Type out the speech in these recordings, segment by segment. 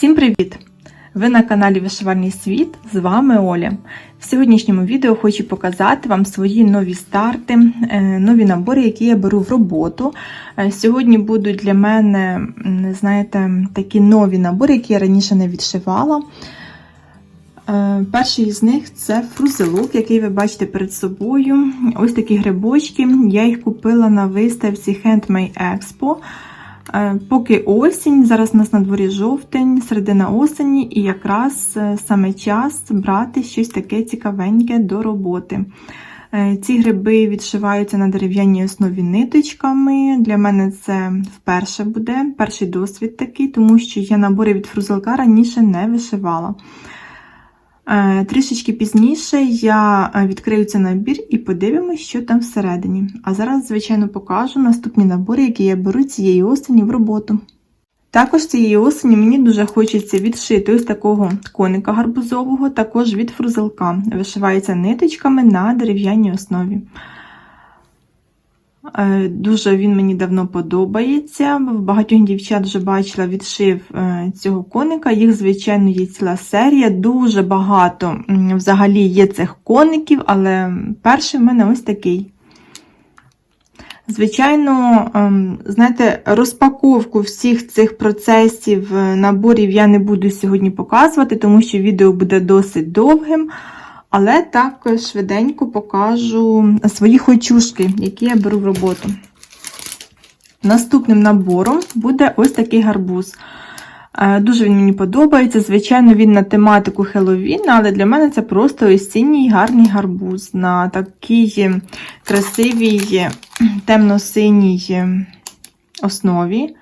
Всім привіт! Ви на каналі Вишивальний світ, з вами Оля. В сьогоднішньому відео хочу показати вам свої нові старти, е, нові набори, які я беру в роботу. Е, Сьогодні будуть для мене, знаєте, такі нові набори, які я раніше не відшивала. Е, Перший з них це фрузелок, який ви бачите перед собою. Ось такі грибочки. Я їх купила на виставці Handmade Expo. Е, Поки осінь, зараз у нас на дворі жовтень, середина осені, і якраз е, саме час брати щось таке цікавеньке до роботи. Е, Ці гриби відшиваються на дерев'яній основі ниточками. Для мене це вперше буде, перший досвід такий, тому що я набори від фрузелка раніше не вишивала. Е, Трішечки пізніше я е, відкрию цей набір і подивимось, що там всередині. А зараз, звичайно, покажу наступні набори, які я беру цієї осені в роботу. Також цієї осені мені дуже хочеться відшити ось такого коника гарбузового, також від фрузелка. Вишивається ниточками на дерев'яній основі. Е, Дуже він мені давно подобається. В багатьох дівчат вже бачила відшив е, цього коника. Їх, звичайно, є ціла серія. Дуже багато взагалі є цих коників, але перший в мене ось такий. Звичайно, ем, знаєте, розпаковку всіх цих процесів е, наборів я не буду сьогодні показувати, тому що відео буде досить довгим. Але так швиденько покажу свої хочушки, які я беру в роботу. Наступним набором буде ось такий гарбуз. Е, Дуже він мені подобається. Звичайно, він на тематику Хеллоуін, але для мене це просто осінній гарний гарбуз на такій красивій темно-синій основі.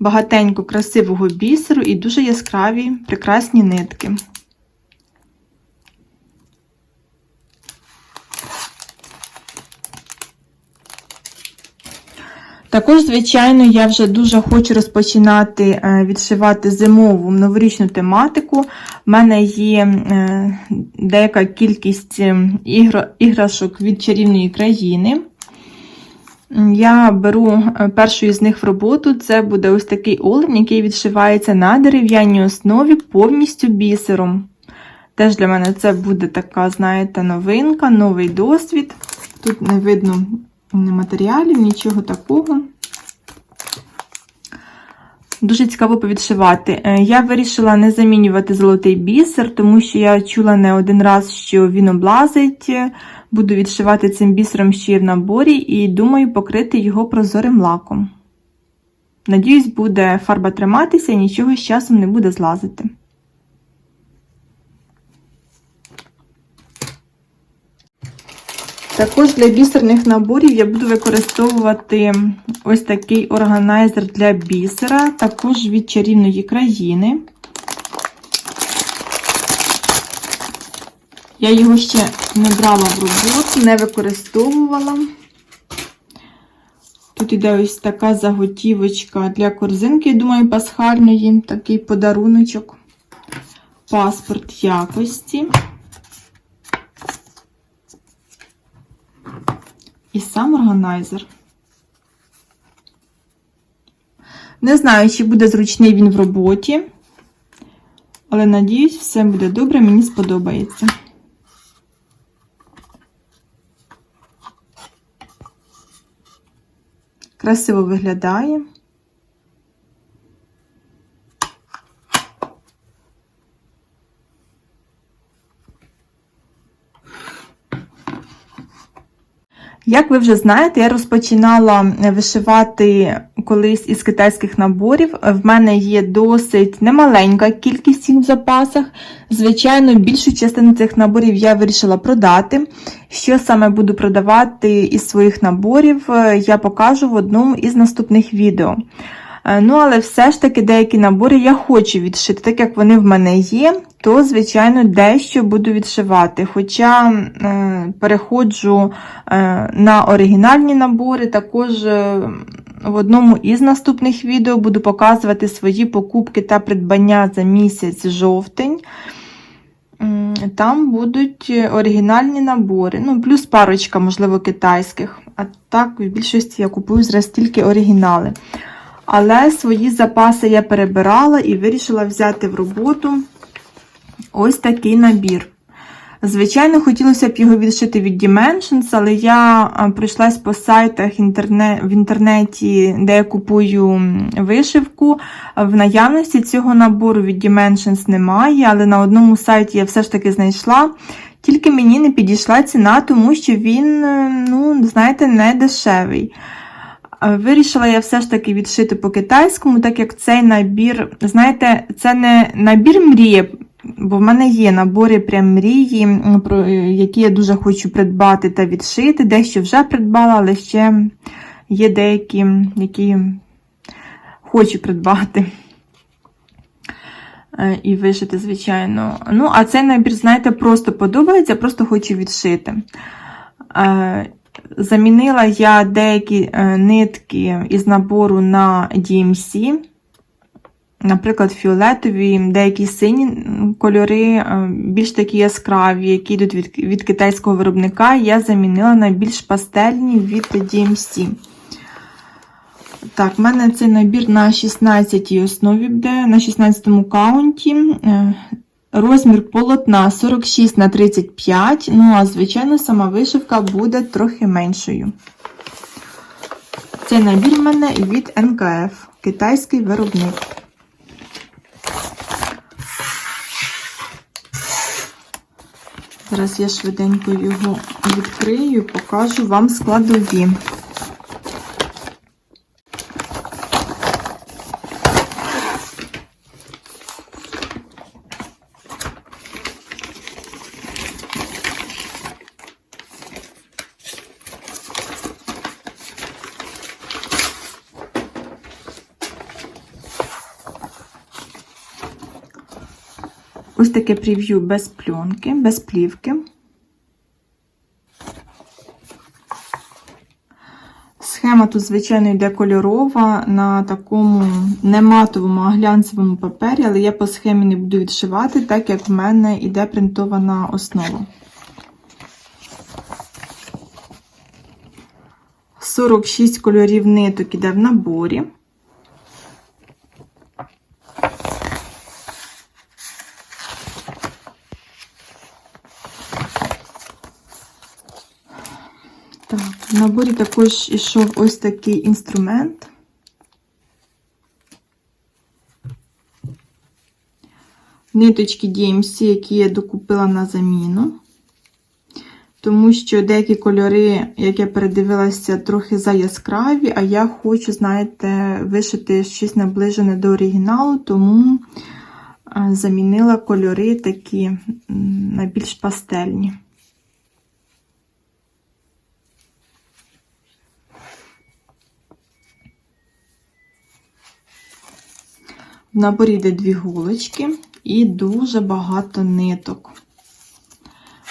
Багатенько красивого бісеру і дуже яскраві прекрасні нитки. Також, звичайно, я вже дуже хочу розпочинати е, відшивати зимову новорічну тематику. У мене є е, деяка кількість е, іграшок від чарівної країни. Я беру першу із них в роботу. Це буде ось такий олень, який відшивається на дерев'яній основі повністю бісером. Теж для мене це буде така, знаєте, новинка, новий досвід. Тут не видно матеріалів, нічого такого. Дуже цікаво повідшивати. Я вирішила не замінювати золотий бісер, тому що я чула не один раз, що він облазить. Буду відшивати цим бісером ще в наборі, і думаю покрити його прозорим лаком. Надіюсь, буде фарба триматися і нічого з часом не буде злазити. Також для бісерних наборів я буду використовувати ось такий органайзер для бісера, також від чарівної країни. Я його ще не брала в роботу, не використовувала. Тут іде ось така заготівочка для корзинки, думаю, пасхальної, такий подаруночок, паспорт якості. І сам органайзер. Не знаю, чи буде зручний він в роботі, але надіюсь, все буде добре, мені сподобається. Красиво виглядає. Як ви вже знаєте, я розпочинала вишивати колись із китайських наборів. В мене є досить немаленька кількість їх в запасах. Звичайно, більшу частину цих наборів я вирішила продати. Що саме буду продавати із своїх наборів, я покажу в одному із наступних відео. Ну, але все ж таки деякі набори я хочу відшити, так як вони в мене є, то, звичайно, дещо буду відшивати. Хоча е, переходжу е, на оригінальні набори, також е, в одному із наступних відео буду показувати свої покупки та придбання за місяць жовтень. Там будуть оригінальні набори, ну, плюс парочка, можливо, китайських. А так, в більшості я купую зараз тільки оригінали. Але свої запаси я перебирала і вирішила взяти в роботу ось такий набір. Звичайно, хотілося б його відшити від Dimensions, але я а, пройшлась по сайтах в інтернеті, де я купую вишивку. В наявності цього набору від Dimensions немає, але на одному сайті я все ж таки знайшла. Тільки мені не підійшла ціна, тому що він, е, ну, знаєте, не дешевий. Е, Вирішила я все ж таки відшити по китайському, так як цей набір, знаєте, це не набір мрії, бо в мене є набори прям мрії, про е, які я дуже хочу придбати та відшити. Дещо вже придбала, але ще є деякі, які хочу придбати. Е, І вишити, звичайно. Ну, а цей набір, знаєте, просто подобається, просто хочу відшити. Е, Замінила я деякі е, нитки із набору на DMC. Наприклад, фіолетові, деякі сині кольори, е, більш такі яскраві, які йдуть від, від китайського виробника, я замінила на більш пастельні від DMC. Так, в мене цей набір на 16 основі буде, на 16 каунті. Розмір полотна 46 на 35, ну а звичайно, сама вишивка буде трохи меншою. Цей набір в мене від НКФ, китайський виробник. Зараз я швиденько його відкрию і покажу вам складові. Ось таке прев'ю без пленки, без плівки. Схема тут, звичайно, йде кольорова на такому не матовому, а глянцевому папері, але я по схемі не буду відшивати, так як в мене йде принтована основа. 46 кольорів ниток іде в наборі. Так, в наборі також ішов ось такий інструмент. Ниточки DMC, які я докупила на заміну. Тому що деякі кольори, як я передивилася, трохи заяскраві, а я хочу, знаєте, вишити щось наближене до оригіналу, тому е, замінила кольори такі м, на більш пастельні. В наборі йде дві голочки і дуже багато ниток.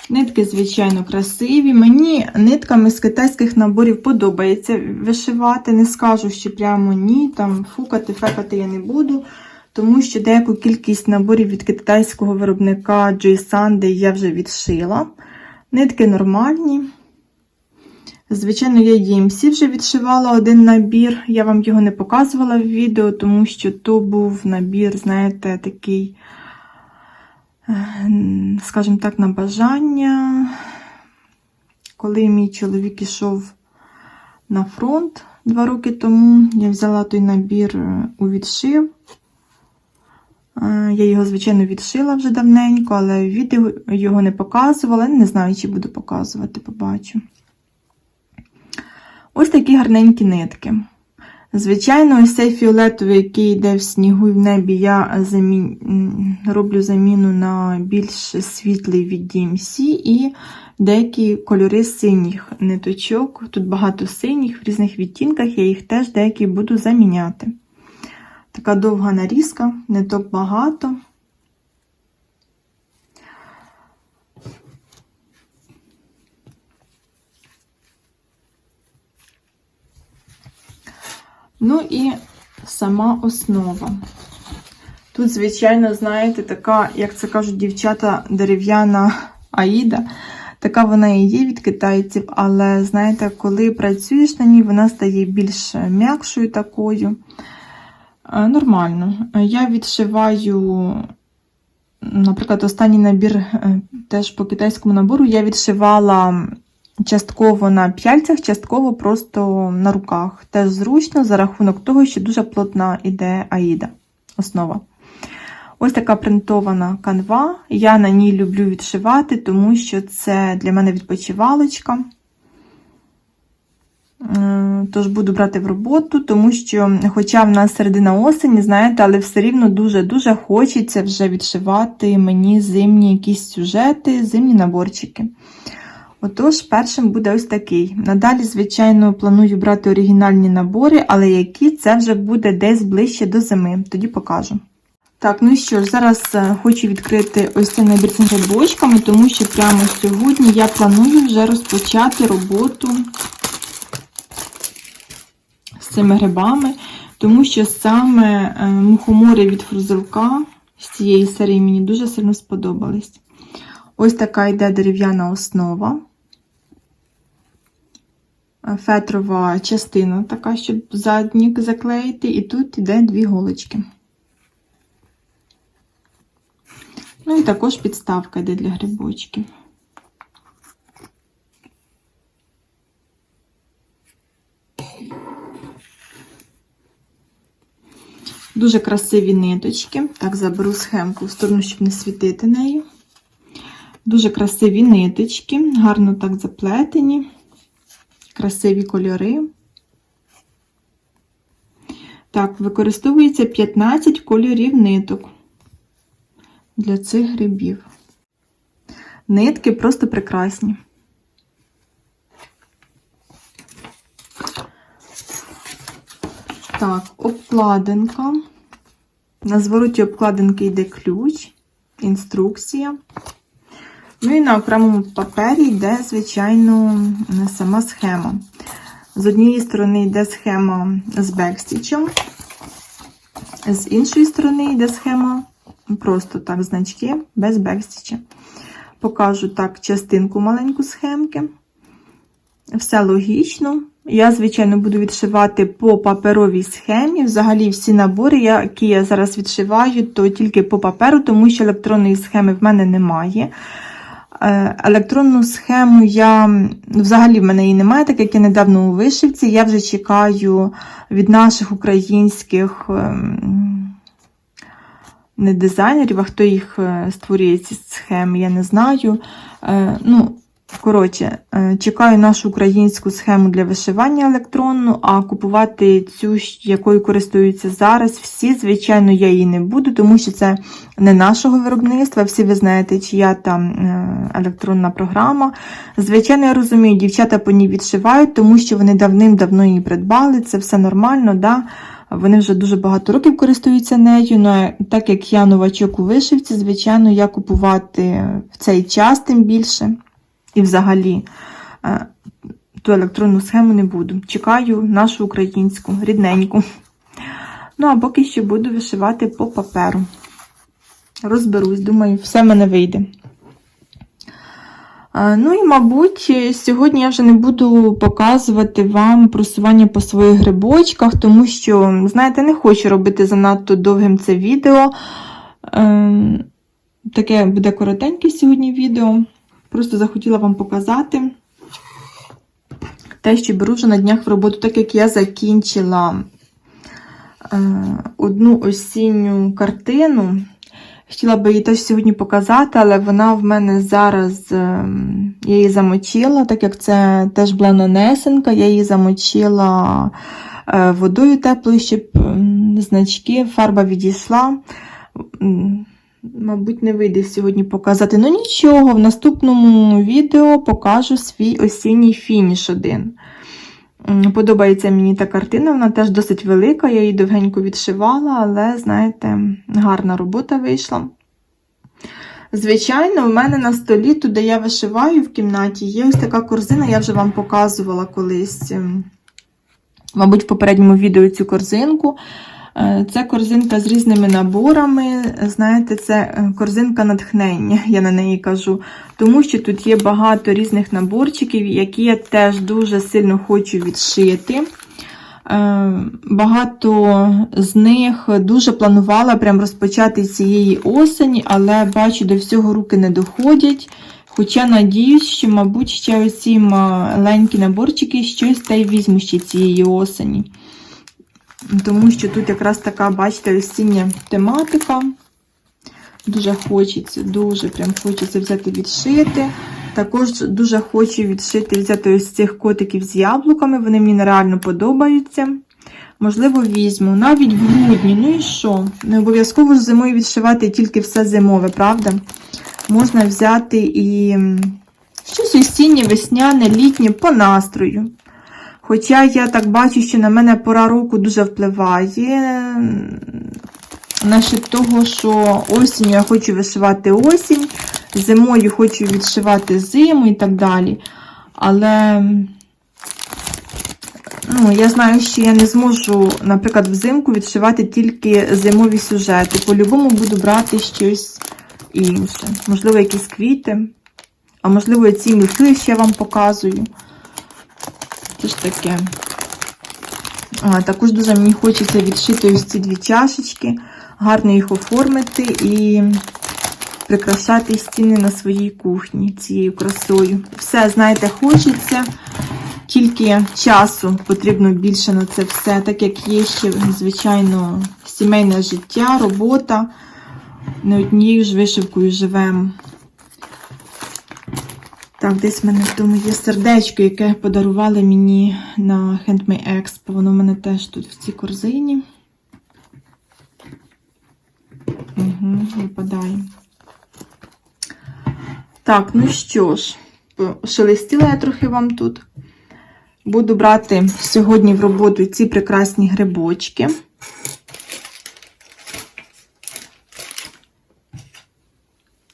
Нитки, звичайно, красиві. Мені нитками з китайських наборів подобається вишивати. Не скажу, що прямо ні, там фукати, фекати я не буду, тому що деяку кількість наборів від китайського виробника Joy Sunday я вже відшила. Нитки нормальні. Звичайно, я DMC вже відшивала один набір. Я вам його не показувала в відео, тому що то був набір, знаєте, такий, е, скажімо так, на бажання. Коли мій чоловік ішов на фронт два роки тому, я взяла той набір е, у відшив. Е, Я його, звичайно, відшила вже давненько, але відео його не показувала. Не знаю, чи буду показувати, побачу. Ось такі гарненькі нитки. Звичайно, ось цей фіолетовий, який йде в снігу і в небі, я замін... м, роблю заміну на більш світлий від DMC і деякі кольори синіх ниточок. Тут багато синіх в різних відтінках, я їх теж деякі буду заміняти. Така довга нарізка, ниток багато. Ну і сама основа. Тут, звичайно, знаєте, така, як це кажуть дівчата, дерев'яна аїда. Така вона і є від китайців, але знаєте, коли працюєш на ній, вона стає більш м'якшою такою. Е, Нормально. Я відшиваю, наприклад, останній набір е, теж по китайському набору я відшивала частково на п'яльцях, частково просто на руках. Теж зручно за рахунок того, що дуже плотна іде аїда основа. Ось така принтована канва. Я на ній люблю відшивати, тому що це для мене відпочивалочка. Е, Тож буду брати в роботу, тому що, хоча в нас середина осені, знаєте, але все рівно дуже-дуже хочеться вже відшивати мені зимні якісь сюжети, зимні наборчики. Отож, першим буде ось такий. Надалі, звичайно, планую брати оригінальні набори, але які це вже буде десь ближче до зими, тоді покажу. Так, ну що ж, зараз е, хочу відкрити ось цей набір з грибочками, тому що прямо сьогодні я планую вже розпочати роботу з цими грибами, тому що саме е, мухомори від фрузилка з цієї серії мені дуже сильно сподобались. Ось така йде дерев'яна основа. Е, Фетрова частина така, щоб заднік заклеїти, і тут йде дві голочки. Ну і також підставка йде для грибочків. Дуже красиві ниточки. Так, заберу схемку в сторону, щоб не світити нею. Дуже красиві ниточки, гарно так заплетені, красиві кольори. Так, використовується 15 кольорів ниток для цих грибів. Нитки просто прекрасні. Так, обкладинка. На звороті обкладинки йде ключ, інструкція. Ну і на окремому папері йде, звичайно, сама схема. З однієї сторони йде схема з бекстічем, з іншої сторони йде схема просто так, значки, без бекстіча. Покажу так частинку маленьку схемки. Все логічно. Я, звичайно, буду відшивати по паперовій схемі. Взагалі, всі набори, які я зараз відшиваю, то тільки по паперу, тому що електронної схеми в мене немає. Е, Електронну схему я взагалі в мене її немає, так як я недавно у вишивці. Я вже чекаю від наших українських ем, не дизайнерів, а хто їх е, створює ці схеми, я не знаю. Е, Ну, Коротше, е, чекаю нашу українську схему для вишивання електронну, а купувати цю, якою користуються зараз, всі, звичайно, я її не буду, тому що це не нашого виробництва. Всі ви знаєте, чия там е, електронна програма. Звичайно, я розумію, дівчата по ній відшивають, тому що вони давним-давно її придбали, це все нормально. да? Вони вже дуже багато років користуються нею. Ну, так як я новачок у вишивці, звичайно, я купувати в цей час тим більше. І взагалі е, ту електронну схему не буду. Чекаю нашу українську, рідненьку. Ну, а поки що буду вишивати по паперу. Розберусь, думаю, все в мене вийде. Е, Ну і, мабуть, сьогодні я вже не буду показувати вам просування по своїх грибочках, тому що, знаєте, не хочу робити занадто довгим це відео. Е, Таке буде коротеньке сьогодні відео. Просто захотіла вам показати те, що беру вже на днях в роботу, так як я закінчила е, одну осінню картину. Хотіла би її теж сьогодні показати, але вона в мене зараз, е, я її замочила, так як це теж була нанесенка, я її замочила е, водою теплою, щоб значки, фарба відійшла. Мабуть, не вийде сьогодні показати. Ну нічого, в наступному відео покажу свій осінній фініш один. Подобається мені та картина, вона теж досить велика, я її довгенько відшивала, але, знаєте, гарна робота вийшла. Звичайно, в мене на столі, тут, де я вишиваю в кімнаті, є ось така корзина, я вже вам показувала колись, мабуть, в попередньому відео цю корзинку. Е, Це корзинка з різними наборами. Знаєте, це е, корзинка натхнення, я на неї кажу. Тому що тут є багато різних наборчиків, які я теж дуже сильно хочу відшити. Е, Багато з них дуже планувала прям розпочати цієї осені, але бачу, до всього руки не доходять. Хоча надіюсь, що, мабуть, ще оці маленькі наборчики щось та й візьму ще цієї осені. Тому що тут якраз така, бачите, осіння тематика. Дуже хочеться, дуже прям хочеться взяти відшити. Також дуже хочу відшити, взяти ось цих котиків з яблуками, вони мені нереально подобаються. Можливо, візьму. Навіть в грудні. Ну і що? Не обов'язково ж зимою відшивати тільки все зимове, правда? Можна взяти і щось осіннє, весняне, літнє по настрою. Хоча я так бачу, що на мене пора року дуже впливає. Насчет того, що осінню я хочу вишивати осінь, зимою хочу відшивати зиму і так далі. Але ну, я знаю, що я не зможу, наприклад, взимку відшивати тільки зимові сюжети. По-любому буду брати щось інше. Можливо, якісь квіти, а можливо, ці міхи ще вам показую. Це ж таке. А, також дуже мені хочеться відшити ось ці дві чашечки, гарно їх оформити і прикрашати стіни на своїй кухні цією красою. Все, знаєте, хочеться, тільки часу потрібно більше на це все, так як є ще, звичайно, сімейне життя, робота. Не однією ж вишивкою живемо. Так, десь в мене в тому є сердечко, яке подарували мені на Handmade Expo. Воно в мене теж тут в цій корзині. Угу, випадає. Так, ну що ж, шелестіла я трохи вам тут. Буду брати сьогодні в роботу ці прекрасні грибочки.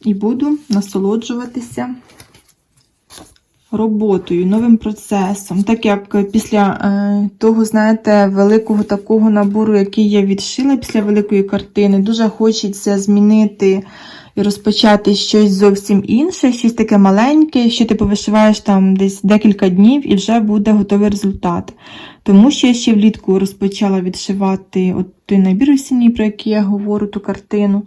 І буду насолоджуватися роботою, новим процесом. Так як після е, того, знаєте, великого такого набору, який я відшила після великої картини, дуже хочеться змінити і розпочати щось зовсім інше, щось таке маленьке, що ти повишиваєш там десь декілька днів і вже буде готовий результат. Тому що я ще влітку розпочала відшивати от той набір осінній, про який я говорю, ту картину.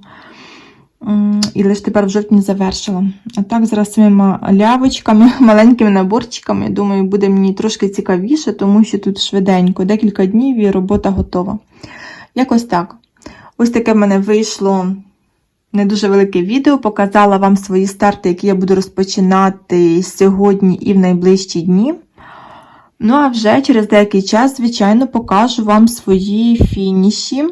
І лише тепер в жовтні завершила. А так, зараз цими лявочками, маленькими наборчиками, думаю, буде мені трошки цікавіше, тому що тут швиденько, декілька днів і робота готова. Якось так. Ось таке в мене вийшло не дуже велике відео. Показала вам свої старти, які я буду розпочинати сьогодні і в найближчі дні. Ну, а вже через деякий час, звичайно, покажу вам свої фініші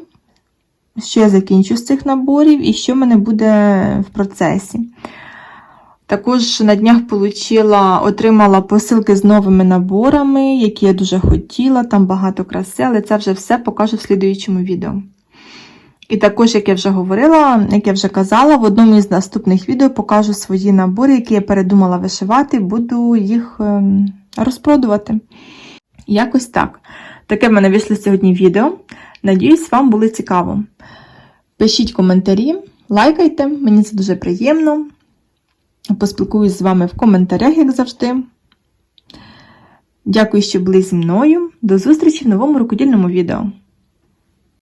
що я закінчу з цих наборів і що в мене буде в процесі. Також на днях получила, отримала посилки з новими наборами, які я дуже хотіла, там багато краси, але це вже все покажу в слідуючому відео. І також, як я вже говорила, як я вже казала, в одному із наступних відео покажу свої набори, які я передумала вишивати, буду їх ем, розпродувати. Якось так. Таке в мене вийшло сьогодні відео. Надіюсь, вам було цікаво. Пишіть коментарі, лайкайте, мені це дуже приємно. Поспілкуюсь з вами в коментарях, як завжди. Дякую, що були зі мною. До зустрічі в новому рукодільному відео.